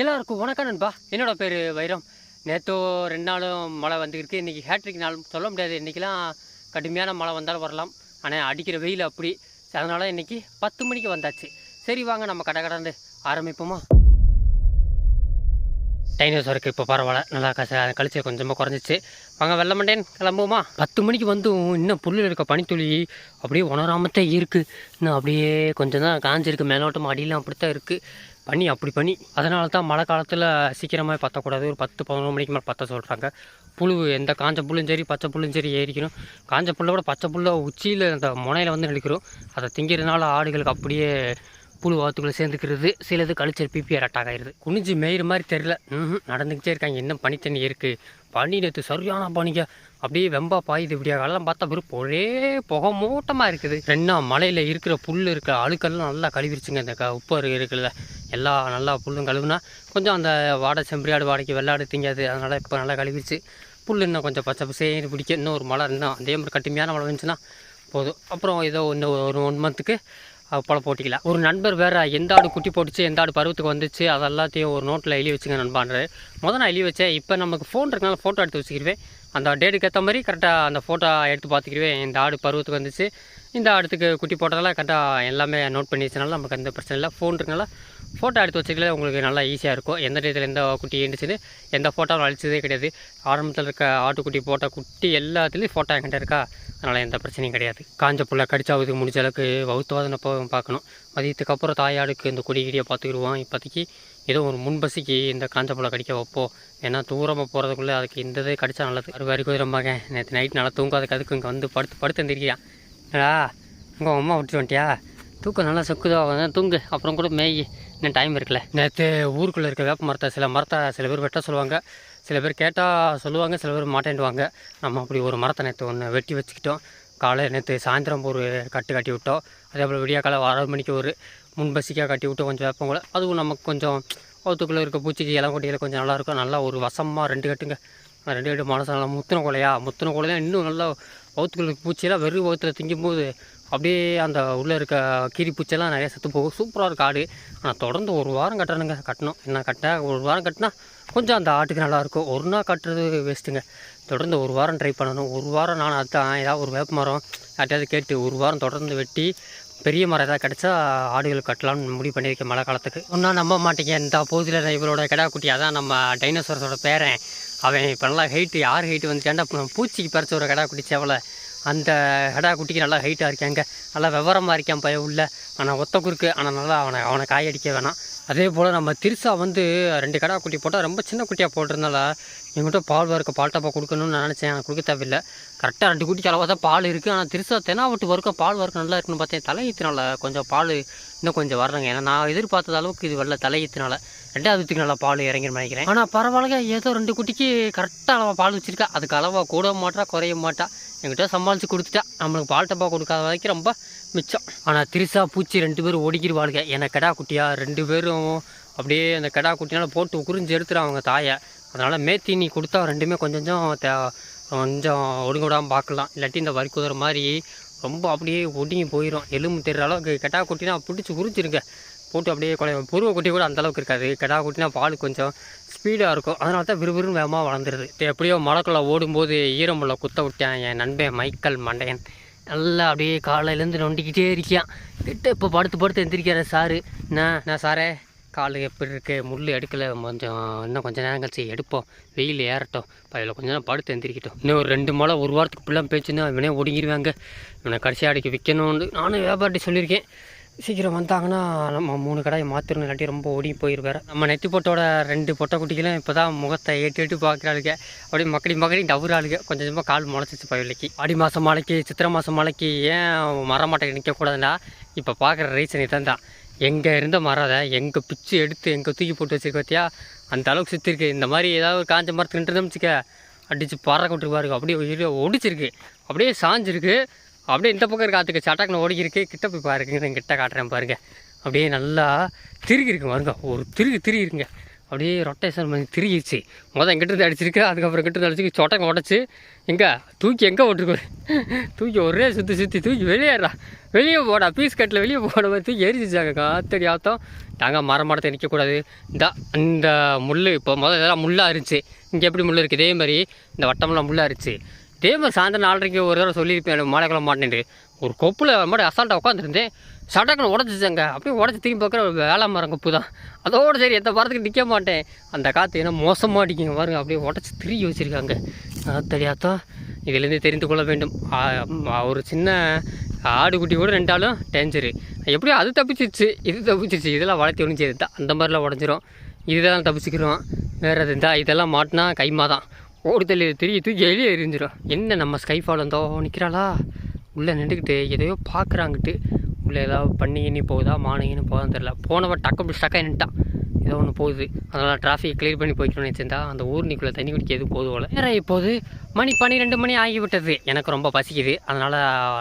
எல்லாருக்கும் வணக்கம் நண்பா. என்னோட பேர் வைரம். நேற்று ரெண்டு நாளும் மழை வந்துருக்கு இன்றைக்கி ஹேட்ரிக் நாள். சொல்ல முடியாது. இன்றைக்கெலாம் கடுமையான மழை வந்தாலும் வரலாம். ஆனால் அடிக்கிற வெயில் அப்படி. அதனால் இன்றைக்கி பத்து மணிக்கு வந்தாச்சு. சரி வாங்க நம்ம கடை கடந்து ஆரம்பிப்போமா. டைனோசருக்கு இப்போ பரவாயில்ல. நல்லா கச கழிச்சு கொஞ்சமாக குறைஞ்சிச்சு. வாங்க வெள்ள மண்டேன் கிளம்புவோமா? பத்து மணிக்கு வந்து இன்னும் புல்லில் இருக்க பனித்துளி அப்படியே உணராமத்தே இருக்குது இன்னும் அப்படியே கொஞ்சம் தான் காஞ்சிருக்கு. மேலோட்டம் அடியெலாம் அப்படித்தான் இருக்குது பனி அப்படி பனி அதனால தான் மழை காலத்தில் சீக்கிரமாக பற்றக்கூடாது ஒரு பத்து பதினொரு மணிக்கு மேலே பற்ற சொல்கிறாங்க புழு எந்த காஞ்ச புல்லும் சரி பச்சை புல்லும் சரி ஏறிக்கணும். காஞ்ச புல்லை விட பச்சை புல்லை உச்சியில் அந்த முனையில் வந்து நடிக்கிறோம் அதை திங்கிறதுனால ஆடுகளுக்கு அப்படியே புழு வாத்துக்குள்ளே சேர்ந்துக்கிறது. சிலது கழிச்சல் பிபிஆர் அட்டாக் ஆகிடுது குனிஞ்சு மேயிற மாதிரி தெரில ம் நடந்துக்கிட்டே இருக்காங்க. என்ன பனி தண்ணி இருக்குது பனி நேற்று சரியான பனிங்க. அப்படியே வெம்பா பாயுது. இப்படியா காலம் பார்த்தா வெறும் ஒரே புகை மூட்டமாக இருக்குது. ரெண்டா மலையில் இருக்கிற புல் இருக்கிற அழுக்கெல்லாம் நல்லா கழுவிருச்சுங்க. இந்த க உப்பு இருக்குல்ல எல்லா நல்லா புல்லும் கழுவுனா கொஞ்சம் அந்த வாடை செம்பரியாடு வாடைக்கு வெள்ளாடு திங்காது. அதனால் இப்போ நல்லா கழுவிருச்சு. புல் இன்னும் கொஞ்சம் பச்சை பசேன்னு பிடிக்க இன்னும் ஒரு மழை இன்னும் அதே மாதிரி கட்டுமையான மழை வந்துச்சுன்னா போதும். அப்புறம் ஏதோ இன்னும் ஒரு ஒன் மந்த்துக்கு போல போட்டிக்கலாம் ஒரு நண்பர் வேறு எந்த ஆடு குட்டி போட்டுச்சு எந்த ஆடு பருவத்துக்கு வந்துச்சு அதெல்லாத்தையும் ஒரு நோட்டில் எழுதி வச்சுங்க நண்பான்றாரு முதல் நான் எழுதி வச்சேன். இப்போ நமக்கு ஃபோன் இருக்கனால ஃபோட்டோ எடுத்து வச்சுக்கிடுவேன் அந்த டேட்டுக்கு ஏற்ற மாதிரி கரெக்டாக அந்த ஃபோட்டோ எடுத்து பார்த்துக்கிடுவேன் இந்த ஆடு பருவத்துக்கு வந்துச்சு இந்த ஆடுத்துக்கு குட்டி போட்டதெல்லாம் கரெக்டாக எல்லாமே நோட் பண்ணி வச்சனால நமக்கு எந்த பிரச்சனை இல்லை. ஃபோன் இருக்கனால ஃபோட்டோ எடுத்து வச்சுக்கல உங்களுக்கு நல்லா ஈஸியாக இருக்கும். எந்த டேட்டில் எந்த குட்டி இருந்துச்சுன்னு எந்த ஃபோட்டோவும் அழிச்சதே கிடையாது. ஆரம்பத்தில் இருக்க ஆட்டுக்குட்டி போட்ட குட்டி எல்லாத்துலேயும் ஃபோட்டோ என்கிட்ட இருக்கா? அதனால் எந்த பிரச்சனையும் கிடையாது. காஞ்ச புள்ள கடிச்சாவது முடிஞ்ச அளவுக்கு வகுத்துவாதனை போ பார்க்கணும். மதியத்துக்கு அப்புறம் தாயாடுக்கு இந்த கொடி கிடியை பார்த்துக்கிடுவோம் இப்போதைக்கு ஏதோ ஒரு முன்பசிக்கு இந்த காஞ்ச புள்ள கடிக்க வைப்போம் ஏன்னா தூரமாக போகிறதுக்குள்ளே அதுக்கு இந்த இது கடிச்சா நல்லது. அது வரி குதிரம்பாங்க நேற்று நைட் நல்லா தூங்காதுக்கு அதுக்கு இங்கே வந்து படுத்து படுத்து எந்திரிக்கியா ஏடா உங்கள் அம்மா விட்டு வந்துட்டியா? தூக்கம் நல்லா சொக்குதோ? தூங்கு. அப்புறம் கூட மேய். இன்னும் டைம் இருக்குல்ல. நேற்று ஊருக்குள்ளே இருக்க வேப்ப மரத்தை சில மரத்தை சில பேர் வெட்ட சொல்லுவாங்க. சில பேர் கேட்டால் சொல்லுவாங்க சில பேர் மாட்டேன்டுவாங்க நம்ம அப்படி ஒரு மரத்தை நேற்று ஒன்று வெட்டி வச்சுக்கிட்டோம். காலை நேற்று சாயந்தரம் ஒரு கட்டு கட்டி விட்டோம். அதே போல் விடிய காலை ஆறு மணிக்கு ஒரு முன்பசிக்காக கட்டி விட்டோம் கொஞ்சம் வேப்பம் கூட. அதுவும் நமக்கு கொஞ்சம் வகுத்துக்குள்ளே இருக்க பூச்சிக்கு இளங்கொட்டியில் கொஞ்சம் நல்லாயிருக்கும் நல்லா ஒரு வசமாக ரெண்டு கட்டுங்க. ரெண்டு கட்டு மனசு நல்லா முத்தின கொலையா? முத்தின கொலையா இன்னும் நல்லா வகுத்துக்குள்ள பூச்சியெல்லாம் வெறும் வகுத்தில் திங்கும்போது அப்படியே அந்த உள்ளே இருக்க கீரி பூச்செல்லாம் நிறைய செத்து போகும். சூப்பராக இருக்கும் ஆடு. ஆனால் தொடர்ந்து ஒரு வாரம் கட்டணுங்க. கட்டணும். என்ன கட்ட ஒரு வாரம் கட்டினா கொஞ்சம் அந்த ஆட்டுக்கு நல்லாயிருக்கும். ஒரு நாள் கட்டுறது வேஸ்ட்டுங்க தொடர்ந்து ஒரு வாரம் ட்ரை பண்ணணும். ஒரு வாரம் நான் அதுதான் ஏதாவது ஒரு வேப்ப மரம் யார்ட்டையாவது கேட்டு ஒரு வாரம் தொடர்ந்து வெட்டி பெரிய மரம் ஏதாவது கிடச்சா ஆடுகள் கட்டலாம்னு முடிவு பண்ணியிருக்கேன் மழை காலத்துக்கு. ஒன்றா நம்ப மாட்டேங்க. இந்த பகுதியில் இவரோட கிடா குட்டி அதான் நம்ம டைனோசரஸோட பேரன். அவன் இப்போ நல்லா ஹைட்டு யார் ஹைட்டு வந்துட்டாண்டா பூச்சிக்கு பறிச்ச ஒரு கிடா குட்டி செவலை. அந்த கடா குட்டிக்கு நல்லா ஹைட்டாக இருக்காங்க. நல்லா விவரமாக இருக்கான் பையன் உள்ள. ஆனால் ஒத்த குறுக்கு ஆனால் நல்லா அவனை அவனை காயடிக்க வேணாம். அதே போல் நம்ம திருசா வந்து ரெண்டு கடா குட்டி போட்டால் ரொம்ப சின்ன குட்டியாக போட்டிருந்தால எங்கிட்ட பால் வறுக்க பால் டப்பா கொடுக்கணும்னு நான் நினச்சேன். எனக்கு கொடுக்க தேவையில்லை. கரெக்டாக ரெண்டு குட்டிக்கு அளவாக தான் பால் இருக்குது ஆனால் திருசா தெனாவட்டு வறுக்க பால் வறுக்க நல்லா இருக்குன்னு பார்த்தேன். தலையீத்தினால கொஞ்சம் பால் இன்னும் கொஞ்சம் வரணுங்க ஏன்னா நான் எதிர்பார்த்தது அளவுக்கு இது வரல தலையீத்தினால ரெண்டாவது வித்துக்கு நல்லா பால் இறங்கின்னு நினைக்கிறேன். ஆனால் பரவாயில்ல ஏதோ ரெண்டு குட்டிக்கு கரெக்டாக அளவாக பால் வச்சுருக்கா. அதுக்கு அளவாக கூட மாட்டா குறைய மாட்டா. என்கிட்ட சமாளித்து கொடுத்துட்டா. நம்மளுக்கு பால் டப்பா கொடுக்காத வரைக்கும் ரொம்ப மிச்சம். ஆனால் திருசா பூச்சி ரெண்டு பேரும் ஒடிக்கிடுவாளுங்க ஏன்னா கடா குட்டியா? ரெண்டு பேரும் அப்படியே அந்த கடா குட்டினால போட்டு குறிஞ்சு எடுத்துடும் அவங்க தாயை. அதனால் மேத்தீனி கொடுத்தா ரெண்டுமே கொஞ்சம் கொஞ்சம் தே கொஞ்சம் ஒடுங்க விடாமல் பார்க்கலாம் இல்லாட்டி இந்த வரி குதிரை மாதிரி ரொம்ப அப்படியே ஒடுங்கி போயிடும் எலும்பு தெரிகிற அளவுக்கு கெட்டா குட்டினா பிடிச்சி உரிச்சிருங்க. போட்டு அப்படியே கொலை புருவ குட்டி கூட அந்த அளவுக்கு இருக்காது. கெடா குட்டினா பால் கொஞ்சம் ஸ்பீடாக இருக்கும். அதனால தான் விறுவிறுன்னு வேகமாக வளர்ந்துருது. எப்படியோ மழைக்குள்ளே ஓடும்போது ஈரமுள்ள குத்த விட்டான் என் நண்பன் மைக்கேல் மண்டையன். நல்லா அப்படியே காலையிலேருந்து நொண்டிக்கிட்டே இருக்கியான். கிட்ட இப்போ படுத்து படுத்து எந்திரிக்கிறேன் சாரு. என்ன நான் சாரே? கால் எப்படி இருக்குது முள் எடுக்கலை. கொஞ்சம் இன்னும் கொஞ்சம் நேரம் கழிச்சு எடுப்போம். வெயில் ஏறட்டும். அதில் கொஞ்சம் நேரம் படுத்து எந்திரிக்கிட்டோம். இன்னும் ஒரு ரெண்டு மழை ஒரு வாரத்துக்கு ஃபுல்லாக பேச்சுன்னா இவனே ஒடுங்கிடுவாங்க இவனை கடைசி அடிக்க விற்கணும்னு நானும் வியாபாரிட்ட சொல்லியிருக்கேன். சீக்கிரம் வந்தாங்கன்னா நம்ம மூணு கடாயை மாற்றிடணும் இல்லாட்டி ரொம்ப ஓடி போயிடுவார் நம்ம நெத்தி போட்டோட ரெண்டு பொட்டை குட்டிகளும் இப்போ தான் முகத்தை ஏட்டு எட்டு பார்க்குறாளுங்க அப்படியே மக்கடி மக்கடி டவுறாளுங்க கொஞ்சம் கொஞ்சமாக கால் முளைச்சிச்சு பயிலைக்கு ஆடி மாதம் மழைக்கு சித்திரை மாதம் மழைக்கு ஏன் மரமாட்டை நிற்கக்கூடாதுன்னா இப்போ பார்க்குற ரீசன் இதான் தான் எங்கே இருந்த மரத்தை எங்கே பிச்சு எடுத்து எங்கே தூக்கி போட்டு வச்சுருக்க பார்த்தியா அந்த அளவுக்கு சுற்றிருக்கு இந்த மாதிரி ஏதாவது ஒரு காஞ்ச மரத்துக்கு நின்று அடித்து பறக்க விட்டு பாருங்க. அப்படியே உயிரை ஒடிச்சிருக்கு. அப்படியே சாஞ்சிருக்கு. அப்படியே இந்த பக்கம் காற்றுக்கு சட்டாக்குன்னு ஓடிக்கிருக்கு கிட்ட போய் பாருங்க. கிட்ட காட்டுறேன் பாருங்க. அப்படியே நல்லா திருகிருக்கு பாருங்க. ஒரு திருகு திருகி அப்படியே ரொட்டேஷன் பண்ணி திருகிடுச்சு மொதல் எங்கிட்ட அடிச்சிருக்கு அதுக்கப்புறம் எங்கிட்ட அடிச்சு சொட்டங்க உடச்சி. எங்கே? தூக்கி எங்கே ஓட்டுருக்கோரு தூக்கி ஒரே சுற்றி சுற்றி தூக்கி வெளியேறா வெளியே போடா பீஸ் கட்டில் வெளியே போட மாதிரி தூக்கி எரிச்சிச்சாங்க காத்தடி ஆத்தம். நாங்கள் மரம் மரத்தை நிற்கக்கூடாது இந்த அந்த முள் இப்போ முதல்ல இதெல்லாம் முள்ளாக இருந்துச்சு. இங்கே எப்படி முள் இருக்குது இதே மாதிரி இந்த வட்டமெல்லாம் முள்ளாக இருந்துச்சு. இதே மாதிரி சாயந்தரம் நாலரைக்கு ஒரு தடவை சொல்லியிருப்பேன் மாலைக்குள்ள மழை மாட்டேன்ட்டு ஒரு கொப்பில் மாதிரி அசால்ட்டாக உட்காந்துருந்தேன் சடக்குன்னு உடச்சிச்சாங்க அப்படியே உடச்சி திரும்பி பார்க்குற வேலை மரம் கொப்பு தான் அதோடு சரி எந்த மரத்துக்கு நிற்க மாட்டேன். அந்த காற்று ஏன்னா மோசமாக அடிக்குங்க பாருங்க. அப்படியே உடச்சி திரும்பி வச்சுருக்காங்க. தெரியாதான் இதிலேருந்து தெரிந்து கொள்ள வேண்டும். ஒரு சின்ன ஆடுகுட்டி கூட ரெண்டாலும் டேஞ்சரு. எப்படியோ அது தப்பிச்சிருச்சு. இது தப்பிச்சிருச்சு. இதெல்லாம் வளர்த்தி ஒன்றும் சரி தான் அந்த மாதிரிலாம் உடஞ்சிரும். இதெல்லாம் தப்பிச்சுக்கிறோம். வேறு எது இருந்தால் இதெல்லாம் மாட்டினா கைமா தான் ஓடி தள்ளி திரும்பி தூக்கி எளிய எரிஞ்சிடும் என்ன நம்ம ஸ்கைஃபால் இருந்தோ நிற்கிறாளா உள்ளே நின்றுக்கிட்டு எதையோ பார்க்குறாங்கட்டு உள்ளே ஏதாவது பண்ணிக்கின்னு போகுதா மானிங்கன்னு போகுதான்னு தெரில போனவன் டக்கு அப்படி ஸ்டக்காக நின்ட்டான் ஏதோ ஒன்று போகுது. அதனால் டிராஃபிக் கிளியர் பண்ணி போய்க்கணும்னு வச்சிருந்தா அந்த ஊர்னிக்குள்ளே தண்ணி குடிக்க எதுவும் போதும் போல. வேற இப்போது மணி பன்னிரெண்டு மணி ஆகிவிட்டது. எனக்கு ரொம்ப பசிக்குது. அதனால்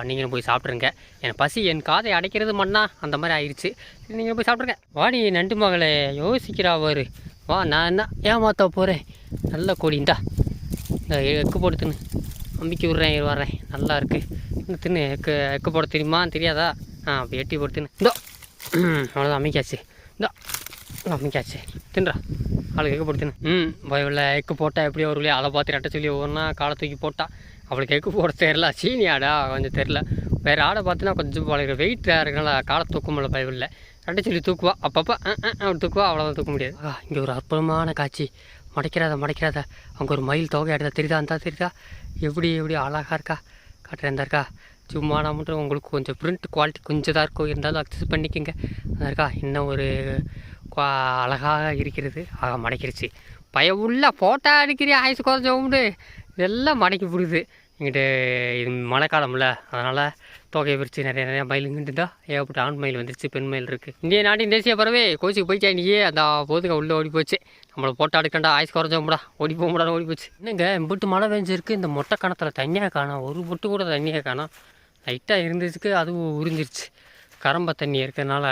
நீங்களும் போய் சாப்பிட்ருங்க என் பசி என் காதை அடைக்கிறது மண்ணா? அந்த மாதிரி ஆயிடுச்சு நீங்கள் போய் சாப்பிட்ருங்க வாடி நண்டு மகளே யோசிக்கிறா வரு வா நான் என்ன ஏமாத்த போகிறேன் நல்ல கோடிண்டா இந்த. எக்கு போட்டு தின்னு. அம்பிக்கி விட்றேன் வர்றேன். நல்லா இருக்குது இந்த தின்னு. எக்கு எக்கு போட தெரியுமா தெரியாதா? ஆ அப்படி எட்டி போட்டு இந்தோ. அவ்வளோதான் அமைக்காச்சு இந்தோ. அமைக்காச்சு தின்றா. அவளுக்கு எக்கு போட்டுன்னு ம் பயவில் எக்கு போட்டால் எப்படி ஒரு அதை பார்த்து ரெட்ட சொல்லி ஒவ்வொன்றா காலை தூக்கி போட்டா. அவளுக்கு எக்கு போட தெரில சீனி ஆடா கொஞ்சம் தெரில வேறு ஆடை பார்த்தினா கொஞ்சம் பழகிற வெயிட் இருக்கனால காலை தூக்க முடியல பயவில் ரெட்டை சொல்லி தூக்குவா. அப்பப்போ அவள் தூக்குவா அவ்வளோதான் தூக்க முடியாது. ஆ இங்கே ஒரு அற்புதமான காட்சி. மடைக்கிறாத மடைக்கிறாத. அங்கே ஒரு மயில் தொகை ஆடுதா தெரியுதா இருந்தால் தெரியுதா? எப்படி எப்படி அழகாக இருக்கா? காட்டுறேன் இருக்கா? சும்மா நான் மட்டும் உங்களுக்கு கொஞ்சம் பிரிண்ட் குவாலிட்டி கொஞ்சம் தான் இருக்கும். இருந்தாலும் அக்சஸ் பண்ணிக்கோங்க. அந்த இருக்கா இன்னும் ஒரு அழகாக இருக்கிறது. ஆக மடக்கிருச்சு. பயவுள்ள ஃபோட்டோ அடிக்கிறியா? ஆயுசு குறைஞ்ச உண்டு இதெல்லாம் மடக்கி பிடிக்குது இங்கிட்டு இது மழைக்காலம்ல அதனால் தொகையை விரிச்சு நிறைய நிறைய மயிலுங்கிட்டு தான் ஏகப்பட்ட ஆண் மயில் வந்துருச்சு பெண் மயில் இருக்குது இந்திய நாட்டின் தேசிய பறவை கோச்சிக்கு போயிட்டா நீயே? அந்த போதுங்க உள்ளே ஓடி போச்சு. நம்மளை போட்டோ எடுக்கண்டா ஆயுஸ் குறைஞ்சோம்டா ஓடி போக முடியாது ஓடி போச்சு. என்னங்க இம்பிட்டு மழை பெஞ்சிருக்கு. இந்த மொட்டை கணத்தில் தண்ணியாக காணும். ஒரு பொட்டு கூட தண்ணியாக காணும். லைட்டாக இருந்ததுக்கு அதுவும் உறிஞ்சிருச்சு. கரம்ப தண்ணி இருக்கிறதுனால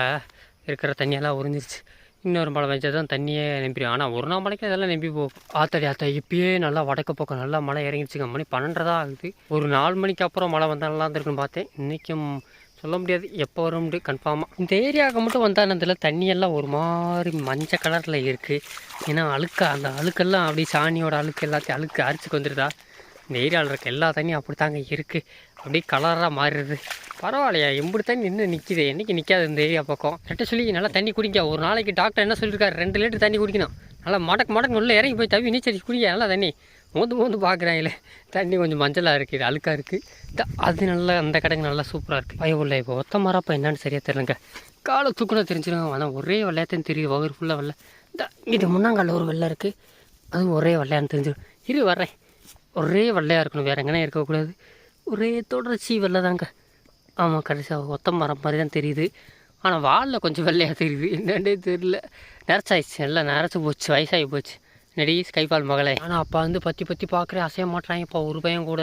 இருக்கிற தண்ணியெல்லாம் உறிஞ்சிருச்சு. இன்னொரு மழை பெஞ்சா தான் தண்ணியே நம்பிடும் ஆனால் ஒரு நாள் மழைக்கு அதெல்லாம் நம்பி போகும். ஆத்தாடி ஆத்தா இப்பயே நல்லா வடக்கு பக்கம் நல்லா மழை இறங்கிடுச்சுங்க மணி பன்னெண்டரை ஆகுது. ஒரு நாலு மணிக்கு அப்புறம் மழை வந்தால் நல்லா இருந்திருக்குன்னு பார்த்தேன். இன்றைக்கும் சொல்ல முடியாது. எப்போ வரும்னு கன்ஃபார்மாக இந்த ஏரியாவுக்கு மட்டும் வந்தானதில் தண்ணியெல்லாம் ஒரு மாதிரி மஞ்சள் கலரில் இருக்குது ஏன்னா அழுக்கா அந்த அழுக்கெல்லாம் அப்படியே சாணியோட அழுக்கு எல்லாத்தையும் அழுக்கு அரிச்சுக்கு வந்துடுதா இந்த ஏரியாவில் இருக்க எல்லா தண்ணியும் அப்படி தாங்க இருக்குது அப்படியே கலராக மாறிடுது. பரவாயில்லையா? எம்படி தண்ணி இன்னும் நிற்கிது என்றைக்கு நிற்காது இந்த ஏரியா பக்கம். கரெக்டாக சொல்லி நல்லா தண்ணி குடிக்க ஒரு நாளைக்கு டாக்டர் என்ன சொல்லியிருக்காரு ரெண்டு லிட்டர் தண்ணி குடிக்கணும். நல்லா மடக்கு மடக்கு உள்ள இறங்கி போய் தவி நீச்சல் குடிக்க நல்லா தண்ணி. மோந்து மோந்து பார்க்குறாங்களே தண்ணி கொஞ்சம் மஞ்சளாக இருக்குது அழுக்காக இருக்குது அது நல்லா அந்த கடைக்கு நல்லா சூப்பராக இருக்குது பயம் இப்போ. ஒத்த மரப்பா என்னன்னு சரியாக தெரியலங்க. காலை தூக்குனா தெரிஞ்சிடும் ஆனால் ஒரே வெள்ளையத்தையும் தெரியுது. வகுரு ஃபுல்லாக வெள்ளை. இந்த இது முன்னாங்கால ஒரு வெள்ளை இருக்குது அதுவும் ஒரே வெள்ளையான்னு தெரிஞ்சிடும் இரு வர்றேன். ஒரே வெள்ளையாக இருக்கணும். வேறு எங்கேனா இருக்கக்கூடாது. ஒரே தொடர்ச்சி வெள்ளை தாங்க ஆமாம் கடைசியாக ஒத்த மரம் மாதிரி தான் தெரியுது. ஆனால் வாலில் கொஞ்சம் வெள்ளையாக தெரியுது. என்னன்னே தெரியல. நிறச்சாயிடுச்சு எல்லாம் நிறச்சி போச்சு. வயசாகி போச்சு. நடி ஸ்கைபால் மகளே. ஆனால் அப்பா வந்து பற்றி பற்றி பார்க்குறேன் அசைய மாட்டுறாங்க இப்போ ஒரு பையன் கூட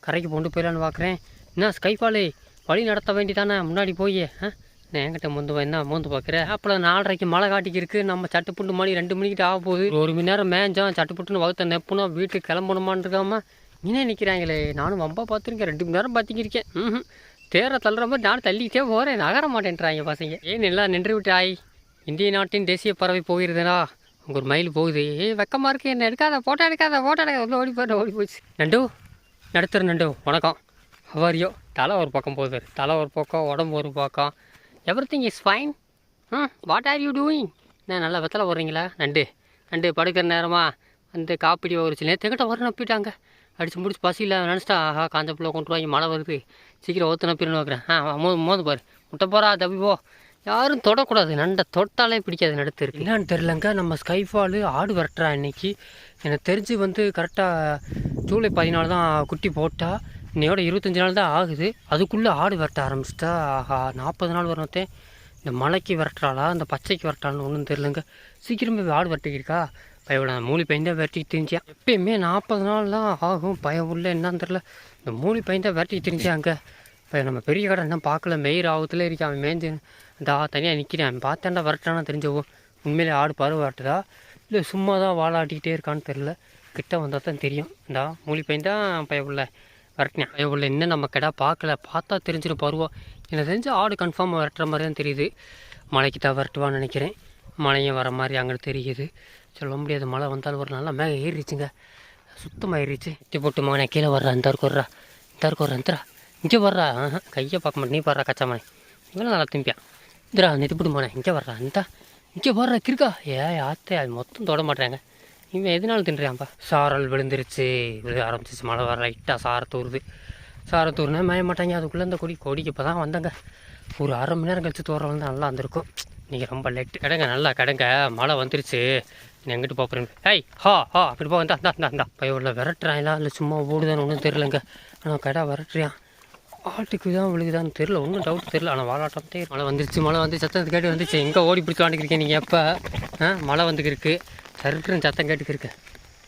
கரைக்கு கொண்டு போயிடலான்னு பார்க்குறேன் என்ன ஸ்கைபாலே வழி நடத்த வேண்டிதானே? முன்னாடி போய். ஆ? நான் என்கிட்ட முந்து என்ன மூந்து பார்க்குறேன் அப்புறம் நாலரைக்கு மழை காட்டிக்கு இருக்குது நம்ம சட்டுப்புண்டு மணி ரெண்டு மணிக்கிட்ட ஆக போகுது ஒரு மணி நேரம் மேஞ்சோம் சட்டுப்புட்டுன்னு வகுத்த நெப்புனோம் வீட்டுக்கு கிளம்பணுமான்னு இருக்காமல் இங்கே நிற்கிறாங்களே நானும் வம்பா பார்த்துருக்கேன். ரெண்டு மணி நேரம் பார்த்துக்கிருக்கேன். ம் தேரை தள்ளுற மாதிரி நானும் தள்ளிக்கிட்டே போகிறேன் நகர மாட்டேன்றாங்க பசங்க. ஏன் எல்லாம் நின்று விட்டாய்? இந்திய நாட்டின் தேசிய பறவை போகிறதுனா அங்கே ஒரு மயில் போகுது. ஏய் வெக்கமாக இருக்கு. என்ன எடுக்காத ஃபோட்டோ எடுக்காத ஃபோட்டோ எடுக்காத. உள்ள ஓடி போய் ஓடி போச்சு நண்டு நடுத்தர் நண்டு. வணக்கம். அவாரியோ தலை ஒரு பக்கம் போகுது. தலை ஒரு பக்கம் உடம்பு ஒரு பக்கம். Everything is fine hmm what are you doing என்ன நல்லா வெத்தலை போடுறீங்களா? நண்டு. நண்டு படுக்கிற நேரமாக அந்த காப்பிடி ஒரு சில நேரத்துக்கிட்ட கிட்ட அப்பிட்டாங்க அடித்து அடிச்சு முடிச்சு பசியில் நினச்சிட்டா ஆஹா காஞ்ச பிள்ளை கொண்டு வாங்கி மழை வருது. சீக்கிரம் ஒத்துனா பிரின்னு வைக்கிறேன் ஆ மோது மோது பாரு. முட்டை போகிறா தப்பி போ. யாரும் தொடக்கூடாது. நண்டை தொட்டாலே பிடிக்காது நடுத்து இருக்கு. என்னன்னு தெரிலங்க நம்ம ஸ்கைஃபாலு ஆடு விரட்டுறா இன்னைக்கு. எனக்கு தெரிஞ்சு வந்து கரெக்டாக ஜூலை பதினாலு தான் குட்டி போட்டால் இன்னையோட இருபத்தஞ்சி நாள் தான் ஆகுது. அதுக்குள்ளே ஆடு விரட்ட ஆரம்பிச்சிட்டா ஆஹா நாற்பது நாள் வரத்தே இந்த மலைக்கு விரட்டுறாளா இந்த பச்சைக்கு விரட்டான்னு ஒன்றும் தெரிலங்க சீக்கிரமே ஆடு விரட்டிக்கிருக்கா? பயவிட மூலி பையன் தான் விரட்டிக்கு தெரிஞ்சான் எப்பயுமே நாற்பது நாள் தான் ஆகும். பயம் உள்ள என்னன்னு தெரில இந்த மூலி பையன் தான் விரட்டிக்கு அங்கே? இப்போ நம்ம பெரிய கடை என்ன பார்க்கல. மெயிர் ஆகத்துல இருக்கு? அவன் மேய்ஞ்சு தா தனியாக நிற்கிறேன் அவன் பார்த்தேன்டா விரட்டானா தெரிஞ்சவோ? உண்மையிலே ஆடு பருவ விரட்டுதா? இல்லை சும்மா தான் வாழாட்டிக்கிட்டே இருக்கான்னு தெரில கிட்ட வந்தால் தான் தெரியும். இந்தா மூலி பையன் தான் பயவுள்ள விரட்டினேன் பயவுள்ள இன்னும் நம்ம கிடா பார்க்கல. பார்த்தா தெரிஞ்சிடும் பருவம் எனக்கு தெரிஞ்சு ஆடு கன்ஃபார்மாக விரட்டுற மாதிரி தான் தெரியுது. மலைக்கு தான் விரட்டுவான்னு நினைக்கிறேன். மழையும் வர மாதிரி அங்கே தெரியுது. சொல்ல முடியாது. மழை வந்தாலும் ஒரு நல்லா மேகம் ஏறிடுச்சுங்க. சுத்தமாக ஏறிச்சு இட்டி போட்டு மகனே கீழே வர்றா இந்த இருக்கு வர்றா. இந்த இருக்கு வர்றா இந்தரா இங்கே வர்றா. கையை பார்க்க மாட்டேன். நீ பாடுறா கச்சா மனை இவனும் நல்லா திம்பியான் இந்தரா நிதி போட்டு மகனே. இங்கே வர்றா இந்த. இங்கே வர்றா கிருக்கா ஏ ஆத்தே அது மொத்தம் தொட மாட்டேறாங்க. இவன் எதனால தின்றான்ப்பா? சாரல் விழுந்துருச்சு. விழுக ஆரம்பிச்சிச்சு மழை வர லைட்டாக சார தூருது. சார தூருனா மேய மாட்டாங்க. அதுக்குள்ளே இந்த கொடி கொடிக்கு இப்போ தான் வந்தாங்க. ஒரு அரை மணி நேரம் கழிச்சு தூரம் வந்து நல்லா வந்திருக்கும். இன்றைக்கி ரொம்ப லேட்டு கிடங்க நல்லா கிடங்க. மழை வந்துருச்சு. எங்கிட்டு போகிறேன் ஏய் ஹா ஹா அப்படி போ இந்தா இந்தா இந்தா இந்தா. பையன் உள்ள விரட்டுறாங்களா இல்லை சும்மா ஓடுதான்னு ஒன்றும் தெரிலங்க ஆனால் கடை விரட்டுறியான் ஆட்டுக்கு தான் விழுகுதான்னு தெரில ஒன்றும் டவுட் தெரில ஆனால் வாலாட்டத்தே மழை வந்துருச்சு மழை வந்து சத்தம் கேட்டு வந்துச்சு எங்கே ஓடி பிடிச்சி வாண்டிக்கிறீங்க நீங்கள் எப்போ? ஆ மழை வந்துக்கிருக்கு. சருக்குன்னு சத்தம் கேட்டுக்கிருக்கு.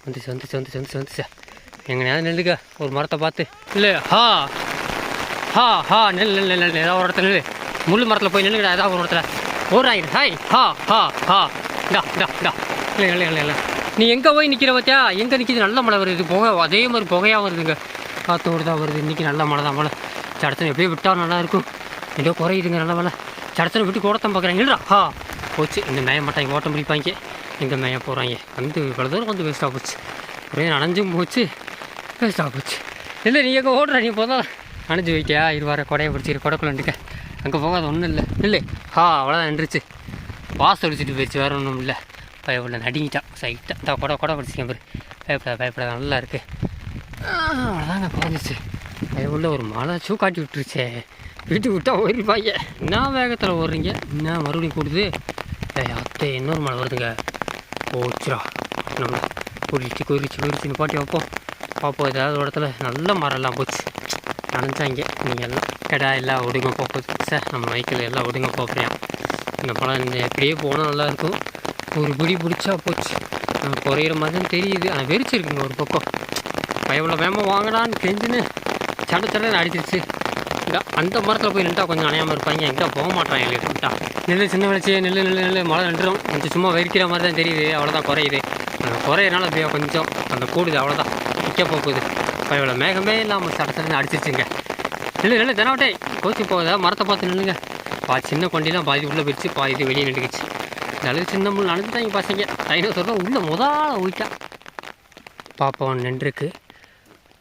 வந்துச்சு வந்துச்சு வந்துச்சு வந்துச்சு வந்துச்சு. எங்கள் நேரம் நில்லுங்க ஒரு மரத்தை பார்த்து. இல்லை ஹா ஹா ஹா நெல் நெல் நெல் நெல் ஏதாவது ஒரு இடத்துல நெல் முள்ளு மரத்தில் போய் நெல்லுங்கடா ஏதாவது ஒரு இடத்துல. ஒரு ஆயிரம் ஹாய் ஹா ஹா ஹா. டா டா டா இல்லை இல்லை இல்லை இல்லை. நீ எங்கே போய் நிற்கிற பார்த்தியா எங்கே நிற்கிது நல்ல மழை வருது. புகை அதே மாதிரி புகையாக வருதுங்க. காற்றோடு தான் வருது. இன்றைக்கி நல்ல மழை தான் மழை. சடத்தனை எப்படியே விட்டால் நல்லாயிருக்கும் ஏதோ குறையுதுங்க நல்ல மழை. சடத்தனை விட்டு கூடத்தான் பார்க்குறாங்க இல்லைடா ஹா போச்சு. இந்த மேய மாட்டாங்க ஓட்டம் பிடிப்பாங்க. எங்கே மேய போகிறாங்க வந்து இவ்வளோ தூரம் வந்து வேஸ்ட்டாக போச்சு. ஒரே நனைஞ்சும் போச்சு. வேஸ்ட்டாக போச்சு. இல்லை நீ எங்கே ஓடுற? நீ போதும் நனைஞ்சு வைக்கியா? இருவார கொடையை பிடிச்சிரு. கொடைக்குள்ளண்டுக்க அங்கே போகாத ஒன்றும் இல்லை. இல்லை ஹா அவ்வளோதான் நின்றுச்சு. வாசல் அடிச்சுட்டு போயிடுச்சு வேறு ஒன்றும் இல்லை. பயப்பட நடுங்கிட்டான். சைட்டாக இந்த கொடை கொடை பிடிச்சிக்க பேர். பயப்படாத பயப்படாத நல்லா இருக்கு. அவ்வளோதாங்க குறைஞ்சிச்சு உள்ள ஒரு மலைச்சும் காட்டி விட்டுருச்சே. விட்டு விட்டா ஓடிப்பாங்க என்ன வேகத்தில் ஓடுறீங்க? என்ன மறுபடியும் கூடுது? அத்தை இன்னொரு மழை வருதுங்க. போச்சுரா நம்ம குறிச்சு குறிச்சு குறிச்சு பாட்டி வைப்போம் பார்ப்போம் ஏதாவது ஒரு இடத்துல நல்ல மரம்லாம் போச்சு. நினச்சாங்க நீங்கள் எல்லாம் கடா எல்லாம் ஒடுங்க போகுது சார் நம்ம மைக்கில் எல்லாம் ஒடுங்க போகிறேன் இந்த பழம் இந்த எப்படியே போனால் நல்லாயிருக்கும் ஒரு பிடி பிடிச்சா போச்சு. குறையிற மாதிரி தான் தெரியுது ஆனால் வெறிச்சிருக்குங்க ஒரு பக்கம். பயவில் வேகமாக வாங்கடான்னு தெரிஞ்சுன்னு சட சடன்னு அடிச்சிருச்சு. அந்த மரத்தில் போய் நின்றா கொஞ்சம் அணையாமல் இருப்பாங்க. எங்கிட்ட போக மாட்டாங்க எங்களுக்கு நெல் சின்ன விளைச்சி நெல் நெல் நெல் மழை நின்றுடும் கொஞ்சம் சும்மா வெறிக்கிற மாதிரி தான் தெரியுது. அவ்வளோதான் குறையுது. அந்த குறையிறனால அப்படியே கொஞ்சம் அந்த கூடுது. அவ்வளோதான் நிற்க போகுது. பயவுள்ள மேகமே இல்லாமல் சட சடன்னு அடிச்சிருச்சுங்க. இல்லை இல்லை தினவட்டே கோச்சி போகுதா. மரத்தை பார்த்து நில்லுங்க. பா சின்ன கொண்டிலாம் பாதி உள்ளே போயிடுச்சு. பாதி வெளியே நின்றுக்குச்சு. நல்லது சின்ன முள் நடந்துட்டாங்க பசங்க. டைனோசர் உள்ளே முதல்ல ஊயிட்டா பாப்பா நின்றுருக்கு.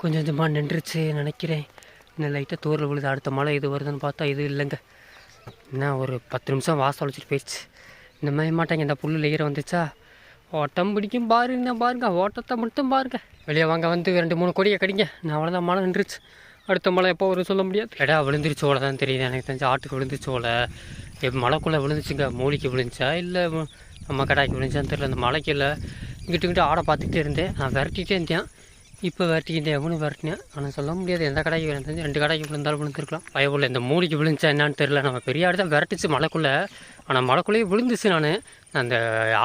கொஞ்சம் கொஞ்சமாக நின்றுச்சு நினைக்கிறேன். இன்னும் லைட்டாக தூரில் விழுது. அடுத்த மழை இது வருதுன்னு பார்த்தா இது இல்லைங்க. என்ன ஒரு பத்து நிமிஷம் வாசம் அழைச்சிட்டு போயிடுச்சு. இந்த மாதிரி மாட்டாங்க. இந்த புல்லு லேயர் வந்துச்சா ஓட்டம் பிடிக்கும் பாருங்க பாருங்க. ஓட்டத்தை மட்டும் பாருங்க. வெளியே வாங்க வந்து ரெண்டு மூணு கொடியை கடிங்க. நான் அவ்வளோதான் மழை நின்றுச்சு அடுத்த மழை எப்போ வரும் சொல்ல முடியாது. எடா விழுந்துருச்சு ஓலை தான் தெரியுது. எனக்கு தெரிஞ்சு ஆட்டுக்கு விழுந்துச்சு ஓலை இப்போ மழைக்குள்ளே விழுந்துச்சுங்க. மூலிக்கு விழுந்துச்சா? இல்லை நம்ம கடாய்க்கு விழுந்துச்சான்னு தெரியல. அந்த மலைக்கு இல்லை. இங்கிட்டு இங்கிட்டு ஆடை பார்த்துக்கிட்டே இருந்தேன். நான் விரட்டிகிட்டே இருந்தேன். இப்போ விரட்டிக்கிட்டேன் எவ்வளோ விரட்டினேன். ஆனால் சொல்ல முடியாது. எந்த கடைக்கு எனக்கு ரெண்டு கடைக்கு விழுந்தாலும் விழுந்துருக்கலாம். பயபுள்ள இந்த மூலிக்கு விழுந்துச்சா என்னான்னு தெரியல. நம்ம பெரிய ஆடு தான் விரட்டுச்சு மலைக்குள்ளே ஆனால் மலைக்குள்ளேயே விழுந்துச்சு நான். அந்த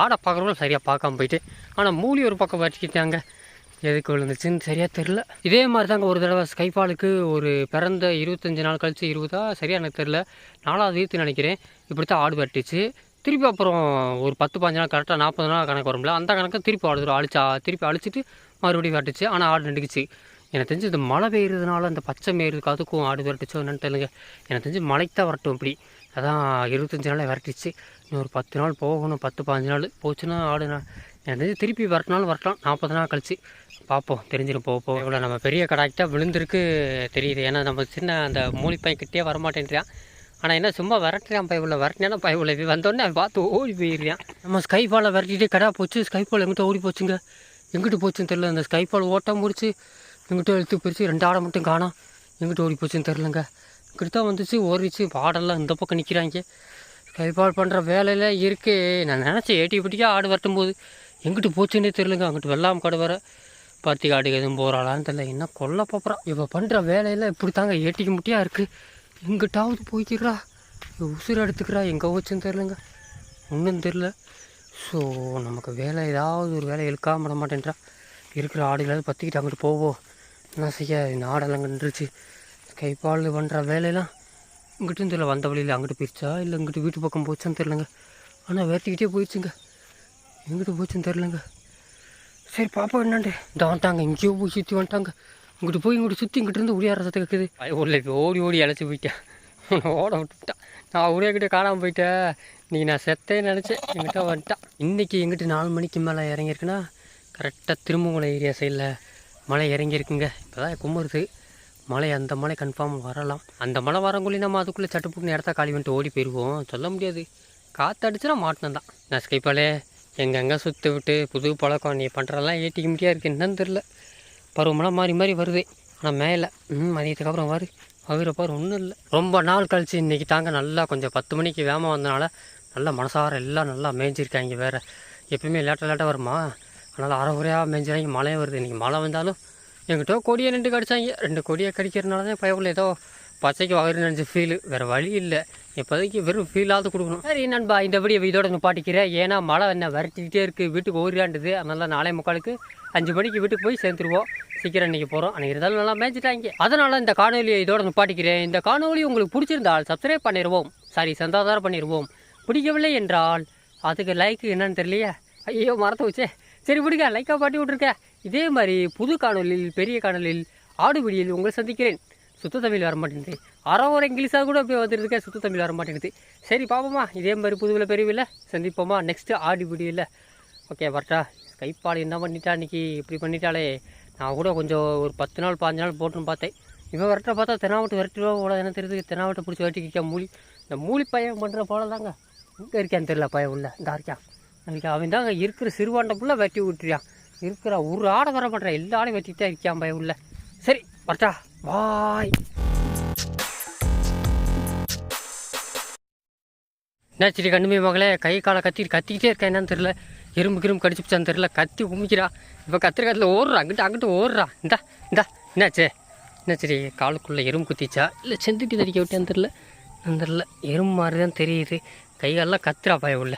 ஆடை பார்க்குறவங்களும் சரியாக பார்க்காம போயிட்டு ஆனால் மூலி ஒரு பக்கம் விரட்டிக்கிட்டாங்க. எதுக்கு விழுந்துச்சுன்னு சரியாக தெரில. இதே மாதிரி தாங்க ஒரு தடவை ஸ்கைஃபாலுக்கு ஒரு பிறந்த இருபத்தஞ்சி நாள் கழிச்சு இருபதா சரியாக எனக்கு தெரில. நாலாவது ஈத்து நினைக்கிறேன். இப்படி தான் ஆடு வெட்டிச்சு. திருப்பி அப்புறம் ஒரு பத்து பாஞ்சு நாள் கரெக்டாக நாற்பது நாள் கணக்கு வரும்ல அந்த கணக்கு திருப்பி ஆடுதுரும் அழிச்சா திருப்பி அழிச்சிட்டு மறுபடியும் வெட்டுச்சு. ஆனால் ஆடு நின்றுக்குச்சு எனக்கு தெரிஞ்சு இந்த மழை பெய்யுறதுனால அந்த பச்சை மேய்றதுக்கு அதுக்கும் ஆடு விரட்டுச்சோ என்னன்னு தெரியல எனக்கு தெரிஞ்சு மழைக்கு தான் வரட்டும் இப்படி. அதான் இருபத்தஞ்சி நாளே விரட்டிச்சு. இன்னும் ஒரு பத்து நாள் போகணும் பத்து பாஞ்சு நாள் போச்சுன்னா ஆடு என்னது திருப்பி வரட்டினாலும் வரட்டலாம் நாற்பது நாள் கழிச்சு. பார்ப்போம். தெரிஞ்சிடும் போக போக இவ்வளோ நம்ம பெரிய கடாக்கிட்ட விழுந்திருக்கு. தெரியுது. ஏன்னா நம்ம சின்ன அந்த மூலிப்பையன் கிட்டே வரமாட்டேன்றான் ஆனால் என்ன சும்மா விரட்டுறான் பை உள்ள? விரட்டினா பை உள்ள? வந்தோடனே அவன் பார்த்து ஓடி போயிடுறான் நம்ம ஸ்கைஃபாலை விரட்டிட்டு கடா போச்சு. ஸ்கைஃபால் எங்கிட்ட ஓடி போச்சுங்க. எங்கிட்டு போச்சுன்னு தெரில அந்த ஸ்கைஃபால் ஓட்டம் முடிச்சு எங்கிட்ட எழுத்து பிரித்து ரெண்டு ஆடை மட்டும் காணோம். எங்கிட்ட ஓடி போச்சுன்னு தெரிலங்க இங்கிட்ட தான் வந்துச்சு. ஓடிச்சு. பாடெல்லாம் இந்த பக்கம் நிற்கிறாங்க ஸ்கை பால் பண்ணுற வேலையில் இருக்குது நான் நினச்சேன். ஏட்டி பிட்டிக்கா ஆடு வரட்டும் போது. எங்கிட்டு போச்சுன்னே தெரிலங்க அங்கிட்டு வெள்ளாம கடை வர பருத்தி காட்டுக்கு எதுவும் போகிறாளான்னு தெரில என்ன கொல்ல போப்புறான் இப்போ பண்ணுற வேலையில் இப்படி தாங்க ஏட்டிக்கு முட்டியாக இருக்குது எங்கிட்டாவது போய்க்கிறா. உசுறு எடுத்துக்கிறா. எங்கே போச்சுன்னு தெரிலங்க ஒன்றும் தெரில ஸோ நமக்கு வேலை ஏதாவது ஒரு வேலை இழுக்காம விட மாட்டேன்றா. இருக்கிற ஆடுகளாவது பற்றிக்கிட்டு அங்கிட்டு போவோம் என்ன செய்ய? இந்த ஆடெல்லாம் கண்டுருச்சு கைப்பால் பண்ணுற வேலையெல்லாம் இங்கிட்டும் தெரியல. வந்த வழியில் அங்கிட்டு போயிடுச்சா இல்லை இங்கிட்டு வீட்டு பக்கம் போச்சான்னு தெரிலங்க ஆனால் வேர்த்திக்கிட்டே போயிடுச்சுங்க எங்கிட்ட போச்சுன்னு தெரிலங்க சரி பாப்பா என்னாண்டு. இந்த வந்துட்டாங்க இங்கேயோ போய் சுற்றி வந்துட்டாங்க. இங்கிட்டு போய் இங்கிட்டு சுற்றி இங்கிட்டு இருந்து இருக்குது கேட்குது உள்ள ஓடி ஓடி அழைச்சி போயிட்டேன். உன்னை ஓட விட்டுட்டான் நான் உடையக்கிட்ட காணாமல் போயிட்டேன். இன்றைக்கி நான் செத்தேன்னு நினச்சேன். எங்கிட்ட வந்துட்டான். இன்றைக்கி எங்கிட்ட நாலு மணிக்கு மேலே இறங்கியிருக்குன்னா கரெக்டாக திருமங்கலம் ஏரியா சைடில் மழை இறங்கியிருக்குங்க. இப்போ தான் கும்புறுது மழை அந்த மழை கன்ஃபார்ம் வரலாம். அந்த மழை வரங்குள்ளே நம்ம அதுக்குள்ளே சட்டுப்புட்டு இடத்த காலி பண்ணிட்டு ஓடி போயிடுவோம் சொல்ல முடியாது. காற்று அடிச்சுனா மாட்டினம் தான் நான் ஸ்கைப்பாலே எங்கெங்கே சுற்றி விட்டு புது பழக்கம் நீ பண்ணுறதெல்லாம் ஏட்டிக்க முடியாது. இருக்கு என்னன்னு தெரில பருவமெல்லாம் மாறி மாறி வருது. ஆனால் மேலே ம் மதியத்துக்கு அப்புறம் வரு அவரப்பாரு ஒன்றும் இல்லை. ரொம்ப நாள் கழிச்சு இன்றைக்கி தாங்க நல்லா கொஞ்சம் பத்து மணிக்கு வேகமாக வந்தனால நல்லா மனசார எல்லாம் நல்லா மேய்ஞ்சிருக்காங்க வேறு. எப்பயுமே லேட்டாக லேட்டாக வருமா? அதனால் அரை குறையாக மேய்ஞ்சிறாங்க. மழையும் வருது. இன்றைக்கி மழை வந்தாலும் எங்கிட்ட கொடியை ரெண்டு கடிச்சாங்க. ரெண்டு கொடியை கடிக்கிறதுனால தான் பயவுள்ள ஏதோ பச்சைக்கு வயிறு நினச்ச ஃபீலு வேறு வழி இல்லை. இப்போதைக்கு வெறும் ஃபீலாவது கொடுக்கணும். சரி நண்பா இந்த வீடியோ இதோட நிப்பாட்டிக்கிறேன் ஏன்னா மழை என்ன விரட்டிக்கிட்டே இருக்குது வீட்டுக்கு ஓரியாண்டுது அதனால நாளை முக்காலுக்கு அஞ்சு மணிக்கு வீட்டுக்கு போய் சேர்ந்துருவோம். சீக்கிரம் இன்றைக்கி போகிறோம் அன்றைக்கி இருந்தாலும் நல்லா மேய்ச்சிட்டாங்க அதனால் இந்த காணொலியை இதோட நிப்பாட்டிக்கிறேன் இந்த காணொலி உங்களுக்கு பிடிச்சிருந்தால் சப்ஸ்கிரைப் பண்ணிடுவோம் சாரி சந்தாதாரம் பண்ணிடுவோம் பிடிக்கவில்லை என்றால் அதுக்கு லைக் என்னன்னு தெரியலையே? ஐயோ மறந்து வச்சே சரி பிடிக்க லைக்காக பாட்டி விட்ருக்க இதே மாதிரி புது காணொலியில் பெரிய காணொலியில் ஆடு வீடியில் உங்களை சந்திக்கிறேன். சுத்த தமிழ் வர மாட்டேங்குது அரை ஒரு இங்கிலீஷாக கூட அப்படியே வந்துருக்கேன் சுத்த தமிழ் வர மாட்டேங்குது சரி பார்ப்போமா இதே மாதிரி புதுவில் பெரியவில் சந்திப்போமா நெக்ஸ்ட்டு ஆடி வீடியோவில் ஓகே வரட்டா கைப்பாடு என்ன பண்ணிட்டா இன்றைக்கி இப்படி பண்ணிட்டாலே நான் கூட கொஞ்சம் ஒரு பத்து நாள் பாஞ்சு நாள் போட்டுன்னு பார்த்தேன். இவன் விரட்ட பார்த்தா தெனாவட்டு விரட்டிடுவா போல என்ன தெரியுது? தெனாவட்டை பிடிச்சி வெட்டிக்க மூலி இந்த மூலி பையன் பண்ணுற போல தாங்க இங்கே இருக்கான்னு தெரியல பையன் உள்ள. இந்த இருக்கான் அதுக்கு அவன் தாங்க இருக்கிற சிறுவாண்டை ஃபுல்லாக வெட்டி விட்டுறியான் இருக்கிற ஒரு ஆடை வர மாட்டேன் எல்லா ஆடையும் வெட்டிட்டு தான் இருக்கான் பையன் உள்ள. சரி வரட்டா பாய் என்ன சரி கண்ணுமே மகளே கை காலை கத்தி கத்திக்கிட்டே இருக்கேன் என்னன்னு தெரியல எறும்பு கிரும்பு கடிச்சு பிடிச்சான்னு தெரியல கத்தி குமிக்கிறா இப்போ கத்திர கத்தில் ஓடுறா அங்கிட்ட அங்கிட்ட ஓடுறா இந்தா இந்தா என்னாச்சு என்ன சரி காலுக்குள்ளே எறும்பு குத்திச்சா இல்லை செந்துட்டி தடிக்க விட்டேன்னு தெரில தெரியல எறும்பு மாதிரி தான் தெரியுது கை காலெல்லாம் கத்துறா பய உள்ள